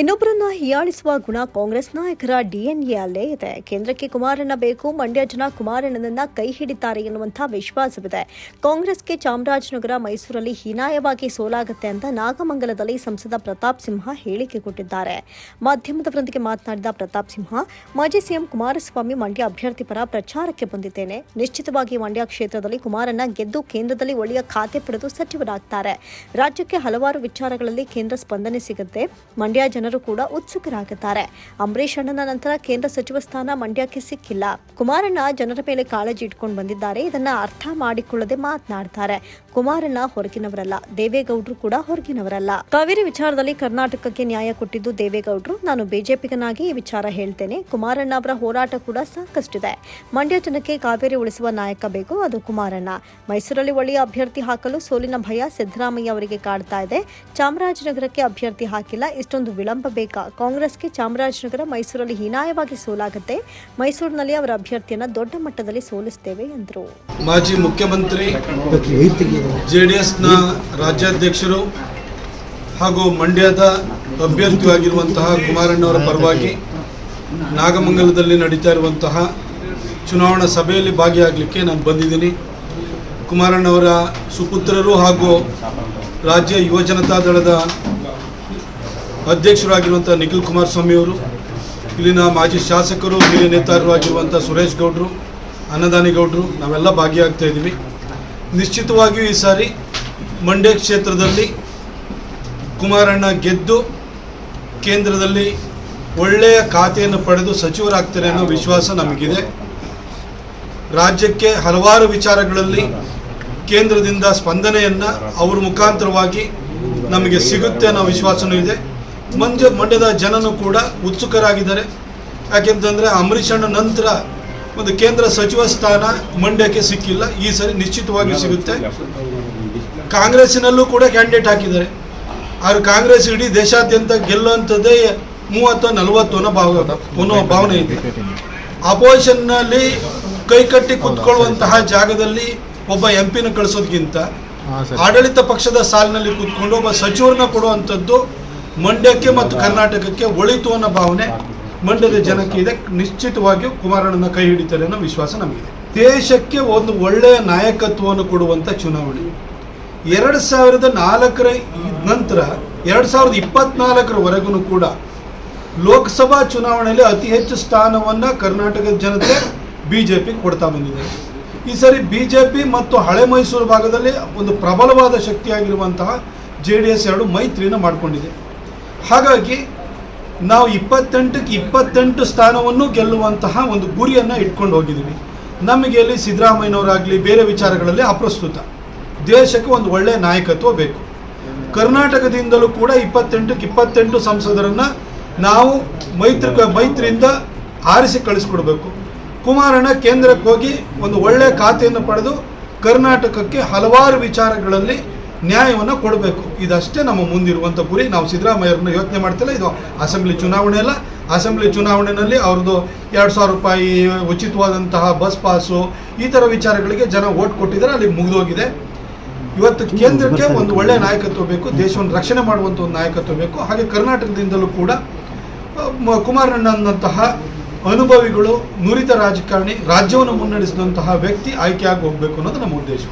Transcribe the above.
ಇನ್ನೊಬ್ಬರನ್ನ ಹೀಯಾಳಿಸುವ ಗುಣ ಕಾಂಗ್ರೆಸ್ ನಾಯಕರ ಡಿಎನ್ಎ ಅಲ್ಲೇ ಇದೆ. ಕೇಂದ್ರಕ್ಕೆ ಕುಮಾರಣ್ಣ ಬೇಕು, ಮಂಡ್ಯ ಜನ ಕುಮಾರಣ್ಣನನ್ನ ಕೈ ಹಿಡಿತಾರೆ ಎನ್ನುವಂತಹ ವಿಶ್ವಾಸವಿದೆ. ಕಾಂಗ್ರೆಸ್ಗೆ ಚಾಮರಾಜನಗರ, ಮೈಸೂರಲ್ಲಿ ಹೀನಾಯವಾಗಿ ಸೋಲಾಗುತ್ತೆ ಅಂತ ನಾಗಮಂಗಲದಲ್ಲಿ ಸಂಸದ ಪ್ರತಾಪ್ ಸಿಂಹ ಹೇಳಿಕೆ ಕೊಟ್ಟಿದ್ದಾರೆ. ಮಾಧ್ಯಮದವರೊಂದಿಗೆ ಮಾತನಾಡಿದ ಪ್ರತಾಪ್ ಸಿಂಹ, ಮಾಜಿ ಸಿಎಂ ಕುಮಾರಸ್ವಾಮಿ ಮಂಡ್ಯ ಅಭ್ಯರ್ಥಿ ಪರ ಪ್ರಚಾರಕ್ಕೆ ಬಂದಿದ್ದೇನೆ. ನಿಶ್ಚಿತವಾಗಿ ಮಂಡ್ಯ ಕ್ಷೇತ್ರದಲ್ಲಿ ಕುಮಾರಣ್ಣ ಗೆದ್ದು ಕೇಂದ್ರದಲ್ಲಿ ಒಳ್ಳೆಯ ಖಾತೆ ಪಡೆದು ಸಚಿವರಾಗ್ತಾರೆ. ರಾಜ್ಯಕ್ಕೆ ಹಲವಾರು ವಿಚಾರಗಳಲ್ಲಿ ಕೇಂದ್ರ ಸ್ಪಂದನೆ ಸಿಗುತ್ತೆ. ಮಂಡ್ಯ ಜನರು ಕೂಡ ಉತ್ಸುಕರಾಗಿದ್ದಾರೆ ಅಂಬರೀಷ್ ಅಣ್ಣನ ನಂತರ ಕೇಂದ್ರ ಸಚಿವ ಸ್ಥಾನ ಮಂಡ್ಯಕ್ಕೆ ಸಿಕ್ಕಿಲ್ಲ. ಕುಮಾರಣ್ಣ ಜನರ ಮೇಲೆ ಕಾಳಜಿ ಇಟ್ಕೊಂಡು ಬಂದಿದ್ದಾರೆ. ಇದನ್ನ ಅರ್ಥ ಮಾಡಿಕೊಳ್ಳದೆ ಮಾತನಾಡ್ತಾರೆ. ಕುಮಾರಣ್ಣ ಹೊರಗಿನವರಲ್ಲ. ದೇವೇಗೌಡರು ಕೂಡ ಹೊರಗಿನವರಲ್ಲ. ಕಾವೇರಿ ವಿಚಾರದಲ್ಲಿ ಕರ್ನಾಟಕಕ್ಕೆ ನ್ಯಾಯ ಕೊಟ್ಟಿದ್ದು ದೇವೇಗೌಡರು. ನಾನು ಬಿಜೆಪಿಗನಾಗಿ ಈ ವಿಚಾರ ಹೇಳ್ತೇನೆ. ಕುಮಾರಣ್ಣ ಅವರ ಹೋರಾಟ ಕೂಡ ಸಾಕಷ್ಟಿದೆ. ಮಂಡ್ಯ ಜನಕ್ಕೆ ಕಾವೇರಿ ಉಳಿಸುವ ನಾಯಕ ಬೇಕು. ಅದು ಕುಮಾರಣ್ಣ. ಮೈಸೂರಲ್ಲಿ ಒಳ್ಳೆಯ ಅಭ್ಯರ್ಥಿ ಹಾಕಲು ಸೋಲಿನ ಭಯ ಸಿದ್ದರಾಮಯ್ಯ ಅವರಿಗೆ ಕಾಡ್ತಾ ಇದೆ. ಚಾಮರಾಜನಗರಕ್ಕೆ ಅಭ್ಯರ್ಥಿ ಹಾಕಿಲ್ಲ. ಇಷ್ಟೊಂದು ವಿಳಂಬ ಬೇಕಾ? ಕಾಂಗ್ರೆಸ್ಗೆ ಚಾಮರಾಜನಗರ ಮೈಸೂರಲ್ಲಿ ಹೀನಾಯವಾಗಿ ಸೋಲಾಗುತ್ತೆ. ಮೈಸೂರಿನಲ್ಲಿ ಅವರ ಅಭ್ಯರ್ಥಿಯನ್ನು ದೊಡ್ಡ ಮಟ್ಟದಲ್ಲಿ ಸೋಲಿಸುತ್ತೇವೆ ಎಂದರು. ಮಾಜಿ ಮುಖ್ಯಮಂತ್ರಿ ಜೆಡಿಎಸ್ನ ಡಿ ಎಸ್ನ ರಾಜ್ಯಾಧ್ಯಕ್ಷರು ಹಾಗೂ ಮಂಡ್ಯದ ಅಭ್ಯರ್ಥಿಯಾಗಿರುವಂತಹ ಕುಮಾರಣ್ಣವರ ಪರವಾಗಿ ನಾಗಮಂಗಲದಲ್ಲಿ ನಡೀತಾ ಇರುವಂತಹ ಚುನಾವಣಾ ಸಭೆಯಲ್ಲಿ ಭಾಗಿಯಾಗಲಿಕ್ಕೆ ನಾನು ಬಂದಿದ್ದೀನಿ. ಕುಮಾರಣ್ಣವರ ಸುಪುತ್ರರು ಹಾಗೂ ರಾಜ್ಯ ಯುವ ಜನತಾ ದಳದ ಅಧ್ಯಕ್ಷರಾಗಿರುವಂಥ ನಿಖಿಲ್ ಕುಮಾರಸ್ವಾಮಿ ಅವರು, ಇಲ್ಲಿನ ಮಾಜಿ ಶಾಸಕರು, ಹಿರಿಯ ನೇತಾರರು ಆಗಿರುವಂಥ ಸುರೇಶ್ ಗೌಡ್ರು, ಅನ್ನದಾನಿ ಗೌಡ್ರು, ನಾವೆಲ್ಲ ಭಾಗಿಯಾಗ್ತಾ ಇದ್ದೀವಿ. ನಿಶ್ಚಿತವಾಗಿಯೂ ಈ ಸಾರಿ ಮಂಡ್ಯ ಕ್ಷೇತ್ರದಲ್ಲಿ ಕುಮಾರಣ್ಣ ಗೆದ್ದು ಕೇಂದ್ರದಲ್ಲಿ ಒಳ್ಳೆಯ ಖಾತೆಯನ್ನು ಪಡೆದು ಸಚಿವರಾಗ್ತಾರೆ ಅನ್ನೋ ವಿಶ್ವಾಸ ನಮಗಿದೆ. ರಾಜ್ಯಕ್ಕೆ ಹಲವಾರು ವಿಚಾರಗಳಲ್ಲಿ ಕೇಂದ್ರದಿಂದ ಸ್ಪಂದನೆಯನ್ನು ಅವ್ರ ಮುಖಾಂತರವಾಗಿ ನಮಗೆ ಸಿಗುತ್ತೆ ಅನ್ನೋ ವಿಶ್ವಾಸನೂ ಇದೆ. ಮಂಜ ಮಂಡ್ಯದ ಜನನೂ ಕೂಡ ಉತ್ಸುಕರಾಗಿದ್ದಾರೆ. ಯಾಕೆಂತಂದರೆ ಅಂಬರೀಷ್ ಅಣ್ಣ ನಂತರ ಒಂದು ಕೇಂದ್ರ ಸಚಿವ ಸ್ಥಾನ ಮಂಡ್ಯಕ್ಕೆ ಸಿಕ್ಕಿಲ್ಲ. ಈ ಸರಿ ನಿಶ್ಚಿತವಾಗಿ ಸಿಗುತ್ತೆ. ಕಾಂಗ್ರೆಸ್ನಲ್ಲೂ ಕೂಡ ಕ್ಯಾಂಡಿಡೇಟ್ ಹಾಕಿದ್ದಾರೆ. ಆದ್ರೆ ಕಾಂಗ್ರೆಸ್ ಇಡೀ ದೇಶಾದ್ಯಂತ ಗೆಲ್ಲುವಂಥದ್ದೇ ಮೂವತ್ತು ನಲವತ್ತು ಅನ್ನೋ ಭಾವ ಅನ್ನೋ ಭಾವನೆ ಇದೆ. ಅಪೋಸಿಷನ್ನಲ್ಲಿ ಕೈಕಟ್ಟಿ ಕುತ್ಕೊಳ್ಳುವಂತಹ ಜಾಗದಲ್ಲಿ ಒಬ್ಬ ಎಂ ಪಿನ ಕಳಿಸೋದ್ಗಿಂತ ಆಡಳಿತ ಪಕ್ಷದ ಸಾಲಿನಲ್ಲಿ ಕೂತ್ಕೊಂಡು ಒಬ್ಬ ಸಚಿವರನ್ನ ಕೊಡುವಂಥದ್ದು ಮಂಡ್ಯಕ್ಕೆ ಮತ್ತು ಕರ್ನಾಟಕಕ್ಕೆ ಒಳಿತು ಅನ್ನೋ ಭಾವನೆ ಮಂಡ್ಯದ ಜನಕ್ಕೆ ಇದೆ. ನಿಶ್ಚಿತವಾಗಿಯೂ ಕುಮಾರಣ್ಣನ ಕೈ ಹಿಡಿತಾರೆ ಅನ್ನೋ ವಿಶ್ವಾಸ ನಮಗಿದೆ. ದೇಶಕ್ಕೆ ಒಂದು ಒಳ್ಳೆಯ ನಾಯಕತ್ವವನ್ನು ಕೊಡುವಂಥ ಚುನಾವಣೆ. ಎರಡು ಸಾವಿರದ ನಾಲ್ಕರ ನಂತರ, ಎರಡು ಸಾವಿರದ ಇಪ್ಪತ್ನಾಲ್ಕರವರೆಗೂ ಕೂಡ ಲೋಕಸಭಾ ಚುನಾವಣೆಯಲ್ಲಿ ಅತಿ ಹೆಚ್ಚು ಸ್ಥಾನವನ್ನು ಕರ್ನಾಟಕದ ಜನತೆ ಬಿ ಜೆ ಪಿ ಕೊಡ್ತಾ ಬಂದಿದೆ. ಈ ಸರಿ ಬಿ ಜೆ ಪಿ ಮತ್ತು ಹಳೆ ಮೈಸೂರು ಭಾಗದಲ್ಲಿ ಒಂದು ಪ್ರಬಲವಾದ ಶಕ್ತಿಯಾಗಿರುವಂತಹ ಜೆ ಡಿ ಎಸ್ ಎರಡು ಮೈತ್ರಿನ ಮಾಡಿಕೊಂಡಿದೆ. ಹಾಗಾಗಿ ನಾವು ಇಪ್ಪತ್ತೆಂಟಕ್ಕೆ ಇಪ್ಪತ್ತೆಂಟು ಸ್ಥಾನವನ್ನು ಗೆಲ್ಲುವಂತಹ ಒಂದು ಗುರಿಯನ್ನು ಇಟ್ಕೊಂಡು ಹೋಗಿದ್ದೀವಿ. ನಮಗೆ ಅಲ್ಲಿ ಸಿದ್ದರಾಮಯ್ಯನವರಾಗಲಿ ಬೇರೆ ವಿಚಾರಗಳಲ್ಲಿ ಅಪ್ರಸ್ತುತ. ದೇಶಕ್ಕೆ ಒಂದು ಒಳ್ಳೆಯ ನಾಯಕತ್ವ ಬೇಕು. ಕರ್ನಾಟಕದಿಂದಲೂ ಕೂಡ ಇಪ್ಪತ್ತೆಂಟಕ್ಕೆ ಇಪ್ಪತ್ತೆಂಟು ಸಂಸದರನ್ನು ನಾವು ಮೈತ್ರಿ ಮೈತ್ರಿಯಿಂದ ಆರಿಸಿ ಕಳಿಸ್ಕೊಡ್ಬೇಕು. ಕುಮಾರಣ್ಣ ಕೇಂದ್ರಕ್ಕೆ ಹೋಗಿ ಒಂದು ಒಳ್ಳೆಯ ಖಾತೆಯನ್ನು ಪಡೆದು ಕರ್ನಾಟಕಕ್ಕೆ ಹಲವಾರು ವಿಚಾರಗಳಲ್ಲಿ ನ್ಯಾಯವನ್ನು ಕೊಡಬೇಕು. ಇದಷ್ಟೇ ನಮ್ಮ ಮುಂದಿರುವಂಥ ಗುರಿ. ನಾವು ಸಿದ್ದರಾಮಯ್ಯವ್ರನ್ನ ಯೋಚನೆ ಮಾಡ್ತಿಲ್ಲ. ಇದು ಅಸೆಂಬ್ಲಿ ಚುನಾವಣೆ ಅಲ್ಲ. ಅಸೆಂಬ್ಲಿ ಚುನಾವಣೆಯಲ್ಲಿ ಅವ್ರದ್ದು ಎರಡು ಸಾವಿರ ರೂಪಾಯಿ ಉಚಿತವಾದಂತಹ ಬಸ್ ಪಾಸು, ಈ ಥರ ವಿಚಾರಗಳಿಗೆ ಜನ ಓಟ್ ಕೊಟ್ಟಿದ್ದಾರೆ. ಅಲ್ಲಿ ಮುಗಿದೋಗಿದೆ. ಇವತ್ತು ಕೇಂದ್ರಕ್ಕೆ ಒಂದು ಒಳ್ಳೆಯ ನಾಯಕತ್ವ ಬೇಕು. ದೇಶವನ್ನು ರಕ್ಷಣೆ ಮಾಡುವಂಥ ಒಂದು ನಾಯಕತ್ವ ಬೇಕು. ಹಾಗೆ ಕರ್ನಾಟಕದಿಂದಲೂ ಕೂಡ ಕುಮಾರಣ್ಣನಂತಹ ಅನುಭವಿಗಳು, ನುರಿತ ರಾಜಕಾರಣಿ, ರಾಜ್ಯವನ್ನು ಮುನ್ನಡೆಸಿದಂತಹ ವ್ಯಕ್ತಿ ಆಯ್ಕೆಯಾಗಿ ಹೋಗಬೇಕು ಅನ್ನೋದು ನಮ್ಮ ಉದ್ದೇಶ.